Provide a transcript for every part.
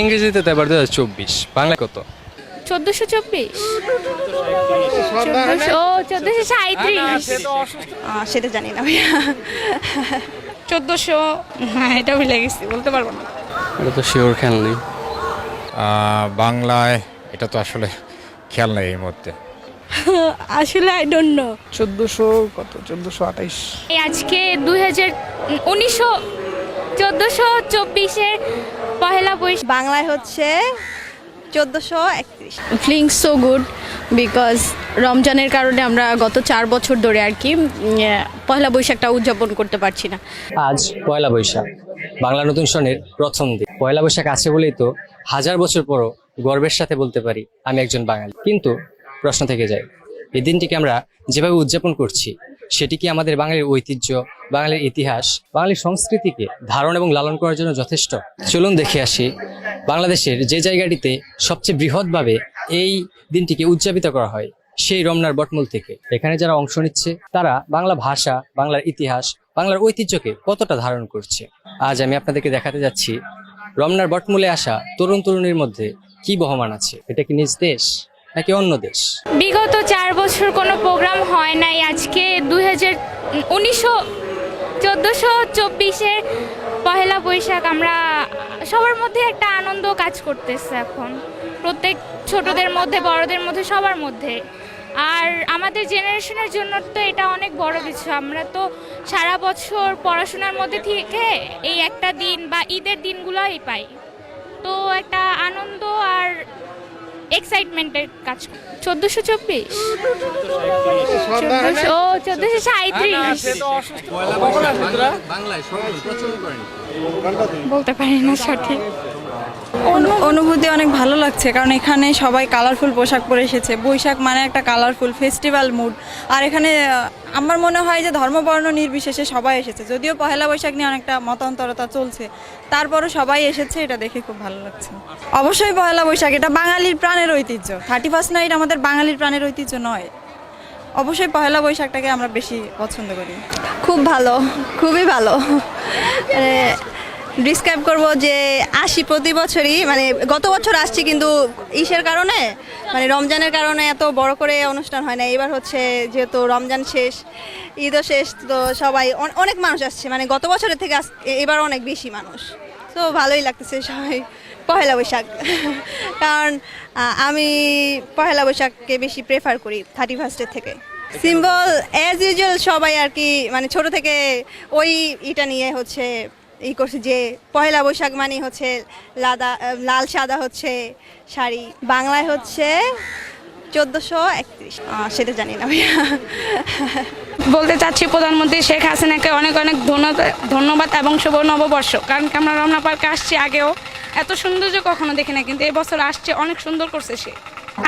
ইংরেজিতে তো এবার দু হাজার চব্বিশ। বাংলা কত? চোদ্দোশো চব্বিশ। চোদ্দোশো চোদ্দোশো সাঁত্রিশ সেটা জানি না ভাইয়া। চোদ্দোশো হ্যাঁ এটা ভুলে গেছি বলতে পারব না। এটা তো শিওর খেয়াল নেই। বাংলায় এটা তো আসলে খেয়াল নেই এই মুহূর্তে। আসলে আই ডোন্ট নো চোদ্দোশো কত? চোদ্দোশো আঠাইশ। এই আজকে দুই হাজার উনিশশো চোদ্দোশো চব্বিশের পহেলা বৈশাখ। বাংলায় হচ্ছে চোদ্দোশো একত্রিশ। ফিলিং সো গুড বিকজ রমজানের কারণে আমরা গত চার বছর ধরে আর কি পয়লা বৈশাখটা উদযাপন করতে পারছি না। আজ পয়লা বৈশাখ বাংলা নতুন সনের প্রথম দিন। পয়লা বৈশাখ আছে বলেই তো হাজার বছর পরও গর্বের সাথে বলতে পারি আমি একজন বাঙালি। কিন্তু প্রশ্ন থেকে যায় এই দিনটিকে আমরা যেভাবে উদযাপন করছি সেটি কি আমাদের বাঙালির ঐতিহ্য, বাঙালির ইতিহাস, বাঙালির সংস্কৃতিকে ধারণ এবং লালন করার জন্য যথেষ্ট? চলুন দেখে আসি। বাংলাদেশের যে জায়গাটিতে সবচেয়ে বৃহৎভাবে এই দিনটিকে উদযাপিত করা হয়, সেই রমনার বটমূল থেকে। এখানে যারা অংশ নিচ্ছে, তারা বাংলা ভাষা, বাংলার ইতিহাস, বাংলার ঐতিহ্যকে কতটা ধারণ করছে? আজ আমি আপনাদেরকে দেখাতে যাচ্ছি রমনার বটমূলে আসা তরুণ তরুণীর মধ্যে কি বহমান আছে? এটা কি নিজ দেশ? নাকি অন্য দেশ? বিগত চার বছর কোনো প্রোগ্রাম হয় নাই। আজকে দুই হাজার উনিশশো চোদ্দোশো চব্বিশের পহেলা বৈশাখ আমরা সবার মধ্যে একটা আনন্দ কাজ করতেছে এখন। প্রত্যেক ছোটদের মধ্যে, বড়দের মধ্যে, সবার মধ্যে। আর আমাদের জেনারেশনের জন্য তো এটা অনেক বড় কিছু। আমরা তো সারা বছর পড়াশোনার মধ্যে থেকে এই একটা দিন বা ঈদের দিনগুলোই পাই। তো একটা আনন্দ আর এক্সাইটমেন্টের কাজ চোদ্দোশো চব্বিশ। ও চোদ্দোশো সাঁত্রিশ বলতে পারি না সঠিক। অনুভূতি অনেক ভালো লাগছে কারণ এখানে সবাই কালারফুল পোশাক পরে এসেছে। বৈশাখ মানে একটা কালারফুল ফেস্টিভ্যাল মুড আর এখানে আমার মনে হয় যে ধর্মবর্ণ নির্বিশেষে সবাই এসেছে। যদিও পহেলা বৈশাখ নিয়ে অনেকটা মতান্তরতা চলছে, তারপরও সবাই এসেছে, এটা দেখে খুব ভালো লাগছে। অবশ্যই পহেলা বৈশাখ, এটা বাঙালির প্রাণের ঐতিহ্য। থার্টি ফার্স্ট নাইট আমাদের বাঙালির প্রাণের ঐতিহ্য নয়। অবশ্যই পহেলা বৈশাখটাকে আমরা বেশি পছন্দ করি। খুব ভালো, খুবই ভালো। ডিসক্রাইব করব যে আসি প্রতি বছরই মানে গত বছর আসছি কিন্তু ইসের কারণে মানে রমজানের কারণে এত বড় করে অনুষ্ঠান হয় না। এবার হচ্ছে যেহেতু রমজান শেষ, ঈদও শেষ, তো সবাই অনেক মানুষ আসছে। মানে গত বছরের থেকে এবার অনেক বেশি মানুষ। তো ভালোই লাগতেছে সবাই। পহেলা বৈশাখ। কারণ আমি পহেলা বৈশাখকে বেশি প্রেফার করি থার্টি ফার্স্টের থেকে। সিম্বল অ্যাজ ইউজুয়াল সবাই আর কি মানে ছোট থেকে ওই ইটা নিয়ে হচ্ছে ই করছে যে পয়লা বৈশাখ মানে হচ্ছে লাদা লাল সাদা হচ্ছে শাড়ি। বাংলায় হচ্ছে চোদ্দোশো একত্রিশ। সেটা জানি না ভাইয়া। বলতে চাচ্ছি প্রধানমন্ত্রী শেখ হাসিনাকে অনেক অনেক ধন্যবাদ ধন্যবাদ এবং শুভ নববর্ষ। কারণ কি আমরা রমনা পার্কে আসছি আগেও। এত সৌন্দর্য কখনো দেখি না কিন্তু এবছর আসছে, অনেক সুন্দর করছে সে।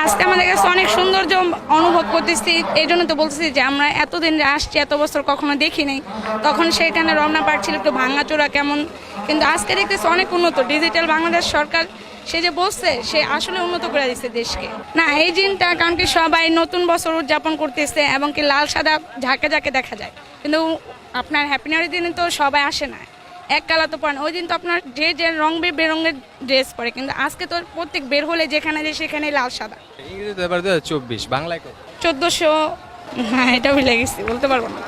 আজকে আমাদের কাছে অনেক সৌন্দর্য অনুভব করতেছি। এই জন্য তো বলতেছি যে আমরা এতদিন যে আসছি, এত বছর কখনো দেখি নাই তখন সেখানে রমনা পার্ক ছিল, একটু ভাঙাচোরা কেমন। কিন্তু আজকে দেখতেছি অনেক উন্নত। ডিজিটাল বাংলাদেশ সরকার, সে যে বলছে, সে আসলে উন্নত করে দিচ্ছে দেশকে। না, এই দিনটা কারণ কি সবাই নতুন বছর উদযাপন করতেছে এবং কি লাল সাদা ঝাঁকে ঝাঁকে দেখা যায়। কিন্তু আপনার হ্যাপিনারি দিনে তো সবাই আসে না। এক কালা তো পান ওই দিন তো আপনার যে যে রং বেরঙের ড্রেস পরে কিন্তু আজকে তো প্রত্যেক বের হলে যেখানে যে সেখানে লাল সাদা। ইংরেজিতে এবার দু চব্বিশ বাংলায় কত? চোদ্দোশো হ্যাঁ এটা ভুলে গেছি বলতে পারব না।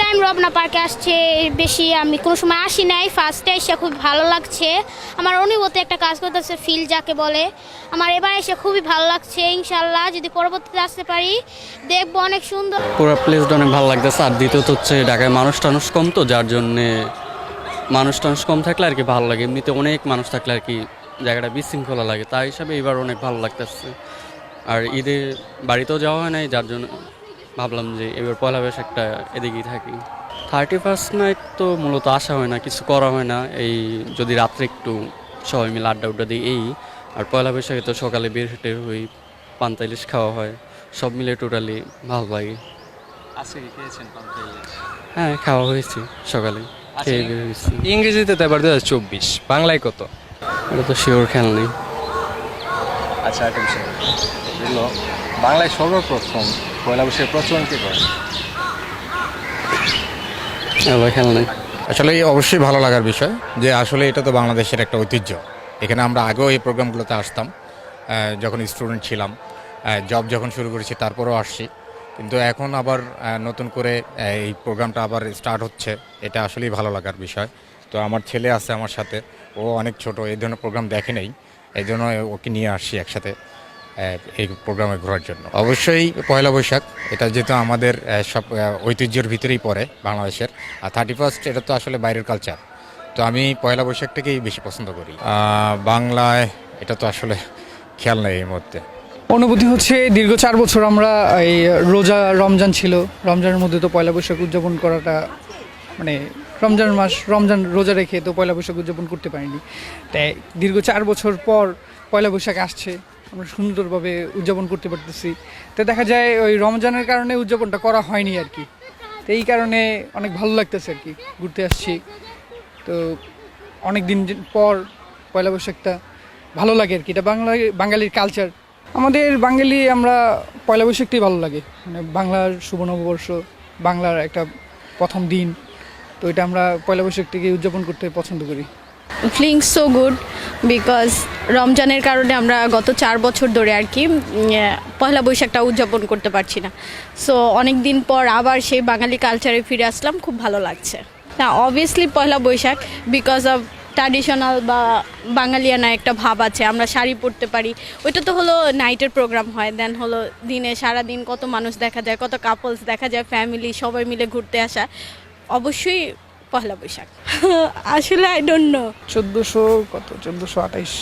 টাইম রবনা পার্কে আসছে বেশি আমি কোনো সময় আসি নাই ফার্স্টে এসে খুব ভালো লাগছে। আমার অনুভূতি একটা কাজ করতেছে ফিল যাকে বলে। আমার এবার এসে খুবই ভালো লাগছে ইনশাল্লাহ যদি পরবর্তীতে আসতে পারি দেখব অনেক সুন্দর। পুরো প্লেসটা অনেক ভালো লাগতেছে। আর দ্বিতীয়ত হচ্ছে ঢাকায় মানুষ টানুষ কম তো যার জন্যে মানুষ টানুষ কম থাকলে আর কি ভালো লাগে। এমনিতে অনেক মানুষ থাকলে আর কি জায়গাটা বিশৃঙ্খলা লাগে। তাই হিসাবে এবার অনেক ভালো লাগতেছে। আর ঈদে বাড়িতেও যাওয়া হয় নাই যার জন্য ভাবলাম যে এবার পয়লা বৈশাখটা এদিকেই থাকি। থার্টি ফার্স্ট নাইট তো মূলত আসা হয় না কিছু করা হয় না। এই যদি রাত্রে একটু সবাই মিলে আড্ডা উড্ডা দিই এই। আর পয়লা বৈশাখে তো সকালে বের হেঁটে হই পান্তা ইলিশ খাওয়া হয়। সব মিলে টোটালি ভালো লাগে। আজকে খেয়েছেন হ্যাঁ খাওয়া হয়েছে সকালে। ইংরেজিতে তো এবার দু হাজার চব্বিশ বাংলায় কত? এটা তো শিওর খেয়াল নেই। আচ্ছা একটা বিষয় এগুলো বাংলায় সর্বপ্রথম পয়লা বৈশাখের প্রচলন কে করে? এবার খেয়াল নেই। আসলে এই অবশ্যই ভালো লাগার বিষয় যে আসলে এটা তো বাংলাদেশের একটা ঐতিহ্য। এখানে আমরা আগেও এই প্রোগ্রামগুলোতে আসতাম যখন স্টুডেন্ট ছিলাম জব যখন শুরু করেছি তারপরেও আসছি। কিন্তু এখন আবার নতুন করে এই প্রোগ্রামটা আবার স্টার্ট হচ্ছে। এটা আসলেই ভালো লাগার বিষয়। তো আমার ছেলে আছে আমার সাথে। ও অনেক ছোট, এই ধরনের প্রোগ্রাম দেখে নেই। এই জন্য ওকে নিয়ে আসছি একসাথে এই প্রোগ্রামে ঘোরার জন্য। অবশ্যই পয়লা বৈশাখ, এটা যেহেতু আমাদের সব ঐতিহ্যের ভিতরেই পড়ে বাংলাদেশের। আর থার্টি ফার্স্ট এটা তো আসলে বাইরের কালচার তো আমি পয়লা বৈশাখটাকেই বেশি পছন্দ করি। বাংলায়, এটা তো আসলে খেয়াল নেই এই মুহূর্তে। অনুভূতি হচ্ছে, দীর্ঘ চার বছর আমরা এই রোজা রমজান ছিল। রমজানের মধ্যে তো পয়লা বৈশাখ উদযাপন করাটা মানে রমজান মাস, রমজান রোজা রেখে তো পয়লা বৈশাখ উদযাপন করতে পারিনি। তাই দীর্ঘ চার বছর পর পয়লা বৈশাখ আসছে, আমরা সুন্দরভাবে উদযাপন করতে পারতেছি। তো দেখা যায় ওই রমজানের কারণে উদযাপনটা করা হয়নি আর কি। তো এই কারণে অনেক ভালো লাগতেছে আর কি, ঘুরতে আসছি। তো অনেক দিন পর পয়লা বৈশাখটা ভালো লাগে আর কি, এটা বাংলা বাঙালির কালচার আমাদের বাঙালি আমরা পয়লা বৈশাখটাই ভালো লাগে। মানে বাংলার শুভ নববর্ষ, বাংলার একটা প্রথম দিন। তো এটা আমরা পয়লা বৈশাখটিকে উদযাপন করতে পছন্দ করি। ফিলিং সো গুড বিকজ রমজানের কারণে আমরা গত চার বছর ধরে আর কি পয়লা বৈশাখটা উদযাপন করতে পারছি না। সো অনেক দিন পর আবার সেই বাঙালি কালচারে ফিরে আসলাম, খুব ভালো লাগছে। না obviously Poila Boishakh because of traditional বা বাঙালিয়ানা একটা ভাব আছে, আমরা শাড়ি পরতে পারি। ওইটা তো হলো নাইটের প্রোগ্রাম হয় দেন হলো দিনে সারা দিন কত মানুষ দেখা যায়, কত কাপলস দেখা যায় ফ্যামিলি সবাই মিলে ঘুরতে আসা। অবশ্যই পয়লা বৈশাখ। আসলে আই ডোন্ট নো চোদ্দোশো কত? চোদ্দোশো আঠাইশ।